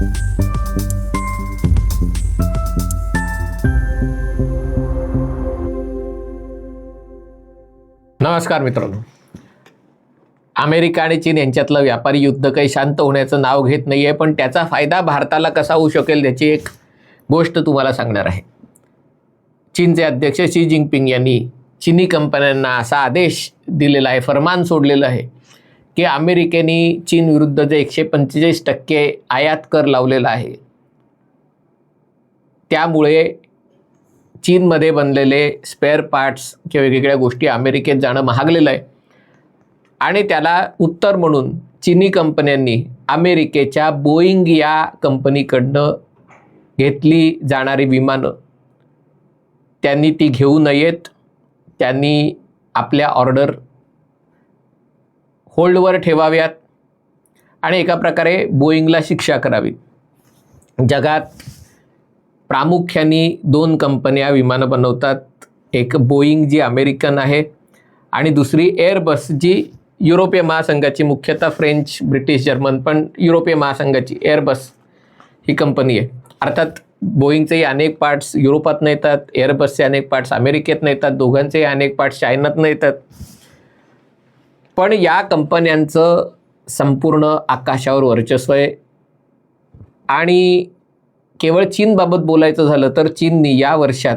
नमस्कार मित्रांनो. अमेरिका आणि चीन यांच्यातलं व्यापारी युद्ध काही शांत होण्याचं नाव घेत नाही आहे पण त्याचा फायदा भारताला कसा होऊ शकेल त्याची एक गोष्ट तुम्हाला सांगणार आहे. चीनचे अध्यक्ष शी जिनपिंग यांनी चिनी कंपन्यांना असा आदेश दिलेला आहे फरमान सोडलेलं आहे. की अमेरिकेने चीन विरुद्ध जे एकशे पंचेचाळीस टक्के आयात कर लावलेला आहे त्यामुळे चीनमध्ये बनलेले स्पेअर पार्ट्स किंवा वेगवेगळ्या गोष्टी अमेरिकेत जाणं महागलेलं आहे. आणि त्याला उत्तर म्हणून चिनी कंपन्यांनी अमेरिकेच्या बोईंग या कंपनीकडनं घेतली जाणारी विमानं त्यांनी ती घेऊ नयेत त्यांनी आपल्या ऑर्डर होल्डवर ठेवाव्यात आणि एका प्रकारे बोईंगला शिक्षा करावी. जगात प्रामुख्याने दोन कंपन्या विमानं बनवतात. एक बोईंग जी अमेरिकन आहे आणि दुसरी एअरबस जी युरोपीय महासंघाची मुख्यतः फ्रेंच ब्रिटिश जर्मन पण युरोपीय महासंघाची एअरबस ही कंपनी आहे. अर्थात बोईंगचेही अनेक पार्ट्स युरोपातनं येतात एअरबसचे अनेक पार्ट्स अमेरिकेतनं येतात दोघांचेही अनेक पार्ट्स चायनातनं येतात पण या कंपन्यांचं संपूर्ण आकाशावर वर्चस्व आहे. आणि केवळ चीनबाबत बोलायचं झालं तर चीननी या वर्षात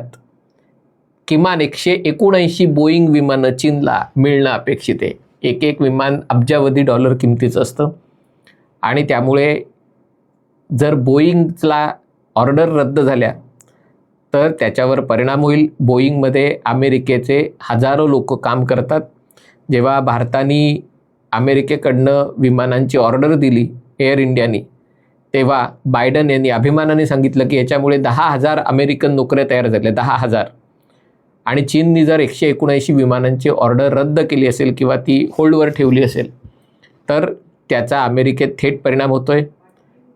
किमान एकशे एकोणऐंशी बोईंग विमानं चीनला मिळणं अपेक्षित आहे. एक एक विमान अब्जावधी डॉलर किमतीचं असतं. आणि त्यामुळे जर बोईंगला ऑर्डर रद्द झाल्या तर त्याच्यावर परिणाम होईल. बोईंगमध्ये अमेरिकेचे हजारो लोक काम करतात. जेव्हा भारताने अमेरिकेकडनं विमानांची ऑर्डर दिली एअर इंडियानी तेव्हा बायडन यांनी अभिमानाने सांगितलं की याच्यामुळे दहा हजार अमेरिकन नोकऱ्या तयार झाल्या दहा हजार. आणि चीननी जर एकशे एकोणऐंशी विमानांची ऑर्डर रद्द केली असेल किंवा ती होल्डवर ठेवली असेल तर त्याचा अमेरिकेत थेट परिणाम होतो आहे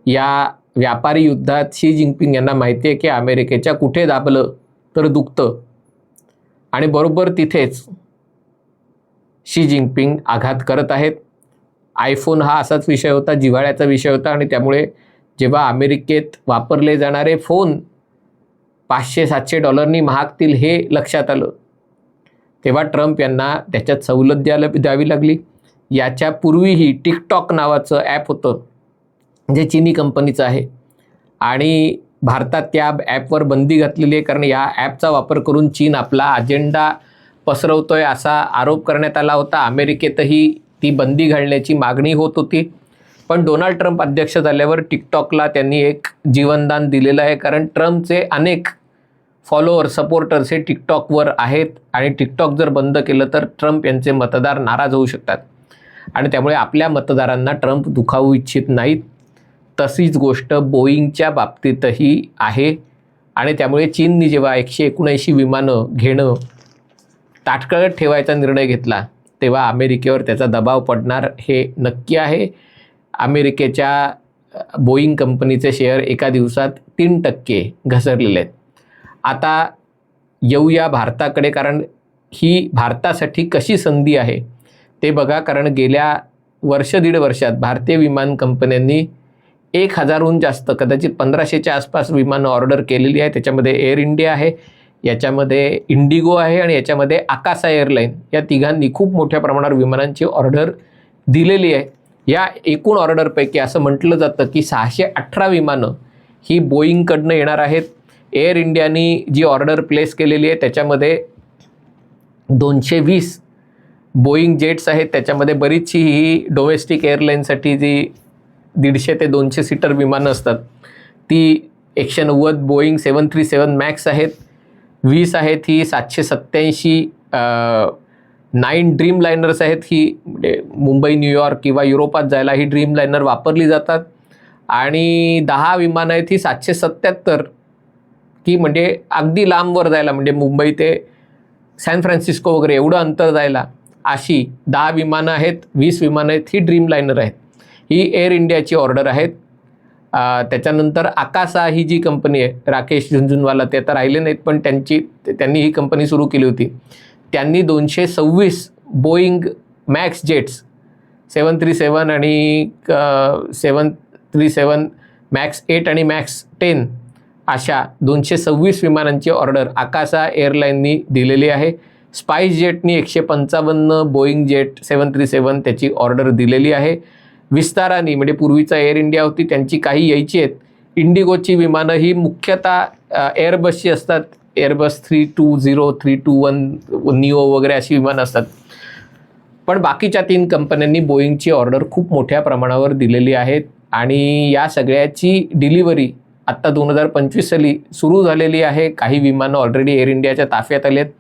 या व्यापारी युद्धात शी जिनपिंग यांना माहिती आहे की अमेरिकेच्या कुठे दाबलं तर दुखतं. आणि बरोबर तिथेच शी जिनपिंग आघात करत आहेत. आयफोन हा असाच विषय होता जिव्हाळ्याचा विषय होता आणि त्यामुळे जेव्हा अमेरिकेत वापरले जाणारे फोन पाचशे सातशे डॉलरनी महागतील हे लक्षात आलं. तेव्हा ट्रम्प यांना त्याच्यात सवलत द्यायला द्यावी लागली. याच्यापूर्वीही टिकटॉक नावाचं ॲप होतं जे चिनी कंपनीचं आहे. आणि भारतात त्या ॲपवर बंदी घातलेली आहे कारण या ॲपचा वापर करून चीन आपला अजेंडा पसरवतोय असा आरोप करण्यात आला होता. अमेरिकेतही ती बंदी घालण्याची मागणी होत होती. पण डोनाल्ड ट्रम्प अध्यक्ष झाल्यावर टिकटॉकला त्यांनी एक जीवनदान दिलेलं आहे. कारण ट्रम्पचे अनेक फॉलोअर सपोर्टर्स हे टिकटॉकवर आहेत. आणि टिकटॉक जर बंद केलं तर ट्रम्प यांचे मतदार नाराज होऊ शकतात. आणि त्यामुळे आपल्या मतदारांना ट्रम्प दुखावू इच्छित नाहीत. तशीच गोष्ट बोईंगच्या बाबतीतही आहे. आणि त्यामुळे चीननी जेव्हा एकशे एकोणऐंशी विमानं घेणं ताटकळत ठेवायचा निर्णय घेतला तेव्हा अमेरिकेवर त्याचा दबाव पडणार हे नक्की आहे. अमेरिकेच्या बोईंग कंपनीचे शेअर एका दिवसात तीन टक्के घसरलेले आहेत. आता येऊया भारताकडे कारण ही भारतासाठी कशी संधी आहे ते बघा. कारण गेल्या वर्ष दीड वर्षात भारतीय विमान कंपन्यांनी एक हजारहून जास्त कदाचित पंधराशेच्या आसपास विमानं ऑर्डर केलेली आहे. त्याच्यामध्ये एअर इंडिया आहे याच्यामध्ये इंडिगो आहे आणि याच्यामध्ये आकाशा एअरलाईन या तिघांनी खूप मोठ्या प्रमाणावर विमानांची ऑर्डर दिलेली आहे. या एकूण ऑर्डरपैकी असं म्हटलं जातं की सहाशे अठरा विमानं ही बोईंगकडनं येणार आहेत. एअर इंडियानी जी ऑर्डर प्लेस केलेली आहे त्याच्यामध्ये दोनशे वीस बोईंग जेट्स आहेत. त्याच्यामध्ये बरीचशी ही डोमेस्टिक एअरलाईनसाठी जी दीडशे ते दोनशे सीटर विमानं असतात ती एकशे नव्वद Boeing seven three seven MAX आहेत. वीस आहेत ही सातशे सत्त्याऐंशी नाईन ड्रीम लायनर्स आहेत ही. म्हणजे मुंबई न्यूयॉर्क किंवा युरोपात जायला ही ड्रीम लायनर वापरली जातात. आणि दहा विमानं आहेत ही सातशे सत्त्याहत्तर. की म्हणजे अगदी लांबवर जायला म्हणजे मुंबई ते सॅन फ्रान्सिस्को वगैरे एवढं अंतर जायला अशी दहा विमानं आहेत वीस विमानं आहेत ही ड्रीम लायनर आहेत. ही एअर इंडियाची ऑर्डर आहेत. त्याच्यानंतर आकासा ही जी कंपनी आहे राकेश झुंझुनवाला ते आता राहिले नाहीत पण त्यांची त्यांनी ही कंपनी सुरू केली होती. त्यांनी दोनशे सव्वीस Boeing MAX jets seven three seven आणि seven three seven MAX eight आणि मॅक्स टेन अशा दोनशे सव्वीस विमानांची ऑर्डर आकाशा एअरलाईननी दिलेली आहे. स्पाईस जेटनी एकशे पंचावन्न Boeing jet seven three seven त्याची ऑर्डर दिलेली आहे. विस्तारानी म्हणजे पूर्वीचा एअर इंडिया होती त्यांची काही यायची आहेत. इंडिगोची विमानं ही मुख्यतः एअरबसची असतात. Airbus three two zero three two one neo वगैरे अशी विमानं असतात. पण बाकीच्या तीन कंपन्यांनी बोईंगची ऑर्डर खूप मोठ्या प्रमाणावर दिलेली आहेत आणि या सगळ्याची डिलिव्हरी आत्ता दोन हजार पंचवीस साली सुरू झालेली आहे. काही विमानं ऑलरेडी एअर इंडियाच्या ताफ्यात आली आहेत.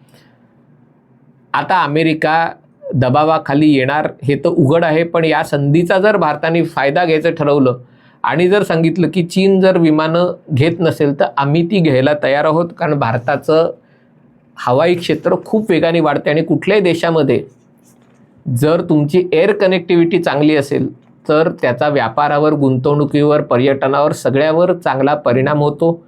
आता अमेरिका दबावाखाली येणार हे तर उघड आहे पण या संधीचा जर भारताने फायदा घ्यायचं ठरवलं आणि जर सांगितलं की चीन जर विमानं घेत नसेल तर आम्ही ती घ्यायला तयार आहोत कारण भारताचं हवाई क्षेत्र खूप वेगाने वाढते आणि कुठल्याही देशामध्ये जर तुमची एअर कनेक्टिव्हिटी चांगली असेल तर त्याचा व्यापारावर गुंतवणुकीवर पर्यटनावर सगळ्यावर चांगला परिणाम होतो.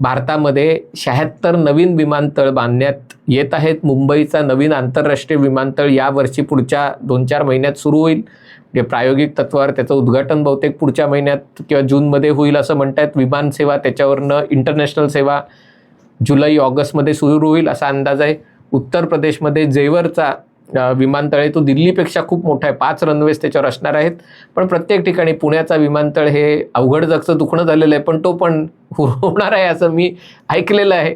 भारतामध्ये शहात्तर नवीन विमानतळ बांधण्यात येत आहेत. मुंबईचा नवीन आंतरराष्ट्रीय विमानतळ यावर्षी पुढच्या दोन चार महिन्यात सुरू होईल. म्हणजे प्रायोगिक तत्वावर त्याचं उद्घाटन बहुतेक पुढच्या महिन्यात किंवा जूनमध्ये होईल असं म्हणतायत. विमानसेवा त्याच्यावरनं इंटरनॅशनल सेवा जुलै ऑगस्टमध्ये सुरू होईल असा अंदाज आहे. उत्तर प्रदेशमध्ये जेवरचा विमानतळ आहे तो दिल्लीपेक्षा खूप मोठा आहे. पाच रनवेज त्याच्यावर असणार आहेत. पण प्रत्येक ठिकाणी पुण्याचा विमानतळ हे अवघड जगचं दुखणं झालेलं आहे. पण तो पण होणार आहे असं मी ऐकलेलं आहे.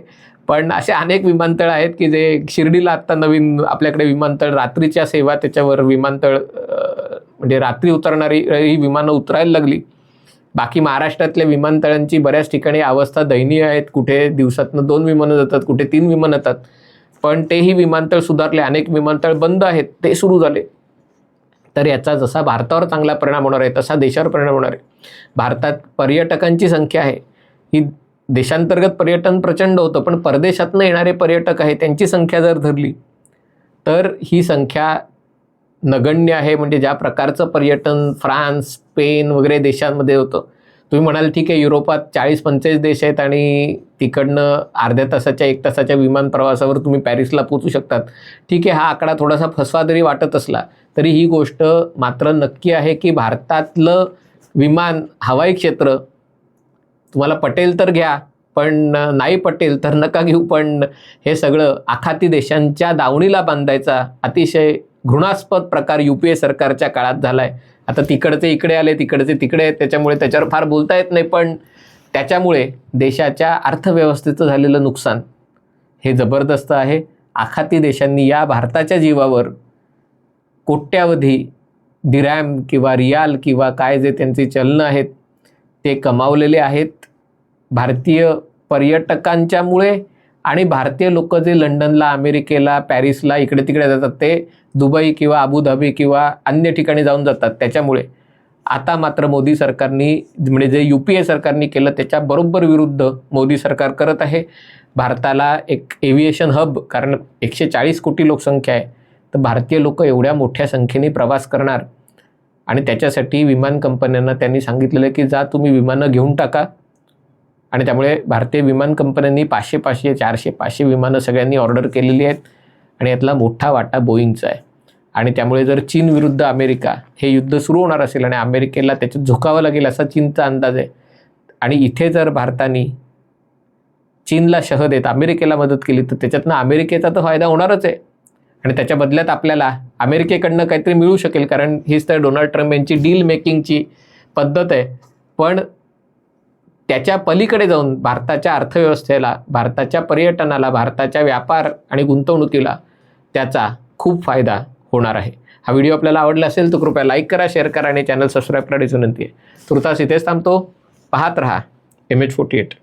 पण असे अनेक विमानतळ आहेत की जे शिर्डीला आत्ता नवीन आपल्याकडे विमानतळ रात्रीच्या सेवा त्याच्यावर विमानतळ म्हणजे रात्री उतरणारी ही विमानं उतरायला लागली. बाकी महाराष्ट्रातल्या विमानतळांची बऱ्याच ठिकाणी अवस्था दयनीय आहेत. कुठे दिवसातनं दोन विमानं जातात कुठे तीन विमानं येतात पण तेही विमानतळ सुधारले अनेक विमानतळ बंद आहेत ते सुरू झाले. तर याचा जसा भारतावर चांगला परिणाम होणार आहे तसा देशावर परिणाम होणार आहे. भारतात पर्यटकांची संख्या आहे. ही देशांतर्गत पर्यटन प्रचंड होतं पण परदेशातनं येणारे पर्यटक आहे त्यांची संख्या जर धरली तर ही संख्या नगण्य आहे. म्हणजे ज्या प्रकारचं पर्यटन फ्रान्स स्पेन वगैरे देशांमध्ये होतं तुम्ही म्हणाल ठीक आहे युरोपात चाळीस पंचेचाळीस देश आहेत आणि तिकडनं अर्ध्या तासाच्या एक तासाच्या विमान प्रवासावर तुम्ही पॅरिसला पोचू शकतात. ठीक आहे हा आकडा थोडासा फसवा जरी वाटत असला तरी ही गोष्ट मात्र नक्की आहे की भारतातलं विमान हवाई क्षेत्र तुम्हाला पटेल तर घ्या पण नाही पटेल तर नका घेऊ पण हे सगळं आखाती देशांच्या दावणीला बांधायचा अतिशय घृणास्पद प्रकार यू पी ए सरकारच्या काळात झाला आहे आता तिकडचे इकडे आले तिकडचे तिकडे आहेत त्याच्यामुळे त्याच्यावर फार बोलता येत नाही पण त्याच्यामुळे देशाच्या अर्थव्यवस्थेचं झालेलं नुकसान हे जबरदस्त आहे. आखाती देशांनी या भारताच्या जीवावर कोट्यावधी दिरॅम किंवा रियाल किंवा काय जे त्यांचे चलनं आहेत ते कमावलेले आहेत. भारतीय पर्यटकांच्यामुळे आणि भारतीय लोक जे लंडनला अमेरिकेला पॅरिसला इकडे तिकडे जातात ते दुबई किंवा अबुधाबी किंवा अन्य ठिकाणी जाऊन जातात त्याच्यामुळे. आता मात्र मोदी सरकारनी म्हणजे जे यू पी ए सरकारनी केलं त्याच्या बरोबर विरुद्ध मोदी सरकार करत आहे. भारताला एक एव्हिएशन हब कारण एकशे चाळीस कोटी लोकसंख्या आहे. तर भारतीय लोक एवढ्या मोठ्या संख्येने प्रवास करणार. आणि त्याच्यासाठी विमान कंपन्यांना त्यांनी सांगितलेलं की जा तुम्ही विमानं घेऊन टाका. आणि त्यामुळे भारतीय विमान कंपन्यांनी पाचशे पाचशे चारशे पाचशे विमानं सगळ्यांनी ऑर्डर केलेली आहेत आणि यातला मोठा वाटा बोईंगचा आहे. आणि त्यामुळे जर चीन विरुद्ध अमेरिका हे युद्ध सुरू होणार असेल आणि अमेरिकेला त्याच्यात झुकावं लागेल असा चीनचा अंदाज आहे आणि इथे जर भारताने चीनला शह देत अमेरिकेला मदत केली तर त्याच्यातनं अमेरिकेचा तर फायदा होणारच आहे. आणि त्याच्या बदल्यात आपल्याला अमेरिकेकडनं काहीतरी मिळू शकेल कारण हीच तर डोनाल्ड ट्रम्प यांची डील मेकिंगची पद्धत आहे. पण त्याच्या पलीकडे जाऊन भारताच्या अर्थव्यवस्थेला भारताच्या पर्यटनाला भारताच्या व्यापार आणि गुंतवणुकीला त्याचा खूप फायदा होणार आहे. हा व्हिडिओ आपल्याला आवडला असेल तर कृपया लाईक करा शेअर करा आणि चॅनल सबस्क्राईब करायची विनंती आहे. तुर्तास इथेच थांबतो. पाहत रहा. M H forty eight